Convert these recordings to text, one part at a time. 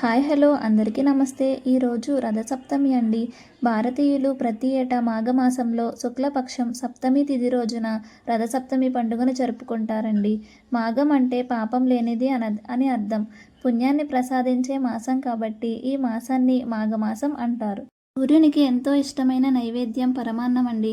Hi hello. అందరికీ నమస్తే. ఈరోజు రథసప్తమి అండి. భారతీయులు ప్రతి ఏటా మాఘమాసంలో శుక్లపక్షం సప్తమి తిథి రోజున రథసప్తమి పండుగను జరుపుకుంటారండి. మాఘం అంటే పాపం లేనిది అన అని అర్థం. పుణ్యాన్ని ప్రసాదించే మాసం కాబట్టి ఈ మాసాన్ని మాఘమాసం అంటారు. సూర్యునికి ఎంతో ఇష్టమైన నైవేద్యం పరమాన్నం అండి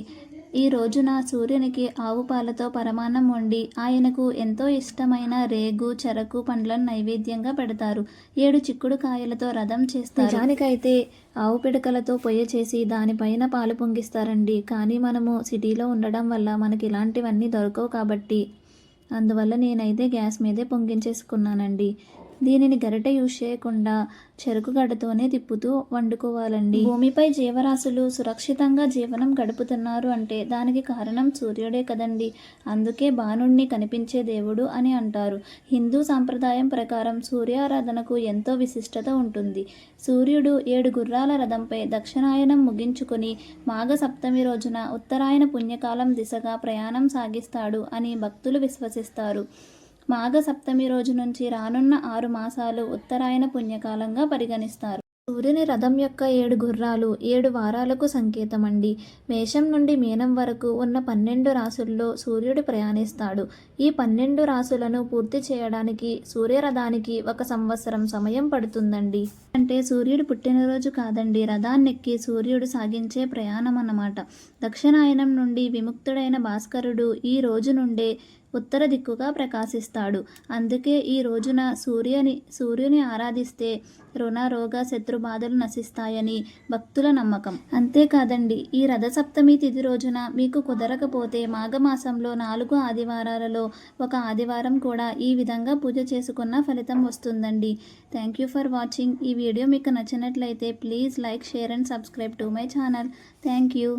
ఈ రోజున సూర్యునికి ఆవు పాలతో పరమాన్నం వండి ఆయనకు ఎంతో ఇష్టమైన రేగు చెరకు పండ్లను నైవేద్యంగా పెడతారు. ఏడు చిక్కుడు కాయలతో రథం చేస్తారు. నిజానికైతే ఆవు పిడకలతో పొయ్య చేసి దానిపైన పాలు పొంగిస్తారండి. కానీ మనము సిటీలో ఉండడం వల్ల మనకి ఇలాంటివన్నీ దొరకవు కాబట్టి అందువల్ల నేనైతే గ్యాస్ మీదే పొంగించేసుకున్నానండి. దీనిని గరిట యూజ్ చేయకుండా చెరుకు గడతోనే తిప్పుతూ వండుకోవాలండి. భూమిపై జీవరాశులు సురక్షితంగా జీవనం గడుపుతున్నారు అంటే దానికి కారణం సూర్యుడే కదండి. అందుకే బాణుణ్ణి కనిపించే దేవుడు అని అంటారు. హిందూ సాంప్రదాయం ప్రకారం సూర్యారాధనకు ఎంతో విశిష్టత ఉంటుంది. సూర్యుడు ఏడు గుర్రాల రథంపై దక్షిణాయనం ముగించుకొని మాఘ సప్తమి రోజున ఉత్తరాయణ పుణ్యకాలం దిశగా ప్రయాణం సాగిస్తాడు అని భక్తులు విశ్వసిస్తారు. మాఘ సప్తమి రోజు నుంచి రానున్న ఆరు మాసాలు ఉత్తరాయణ పుణ్యకాలంగా పరిగణిస్తారు. సూర్యుని రథం యొక్క ఏడు గుర్రాలు ఏడు వారాలకు సంకేతమండి. మేషం నుండి మీనం వరకు ఉన్న పన్నెండు రాసుల్లో సూర్యుడు ప్రయాణిస్తాడు. ఈ పన్నెండు రాసులను పూర్తి చేయడానికి సూర్యరథానికి ఒక సంవత్సరం సమయం పడుతుందండి. అంటే సూర్యుడు పుట్టినరోజు కాదండి రథాన్నెక్కి సూర్యుడు సాగించే ప్రయాణం అన్నమాట దక్షిణాయనం నుండి విముక్తుడైన భాస్కరుడు ఈ రోజు నుండే ఉత్తర దిక్కుగా ప్రకాశిస్తాడు. అందుకే ఈ రోజున సూర్యుని సూర్యుని ఆరాధిస్తే రుణ రోగ శత్రు బాధలు నశిస్తాయని భక్తుల నమ్మకం. అంతేకాదండి ఈ రథసప్తమి తిథి రోజున మీకు కుదరకపోతే మాఘమాసంలో నాలుగు ఆదివారాలలో ఒక ఆదివారం కూడా ఈ విధంగా పూజ చేసుకున్న ఫలితం వస్తుందండి. థ్యాంక్ యూ ఫర్ వాచింగ్ ఈ వీడియో మీకు నచ్చినట్లయితే please like share and subscribe to my channel. Thank you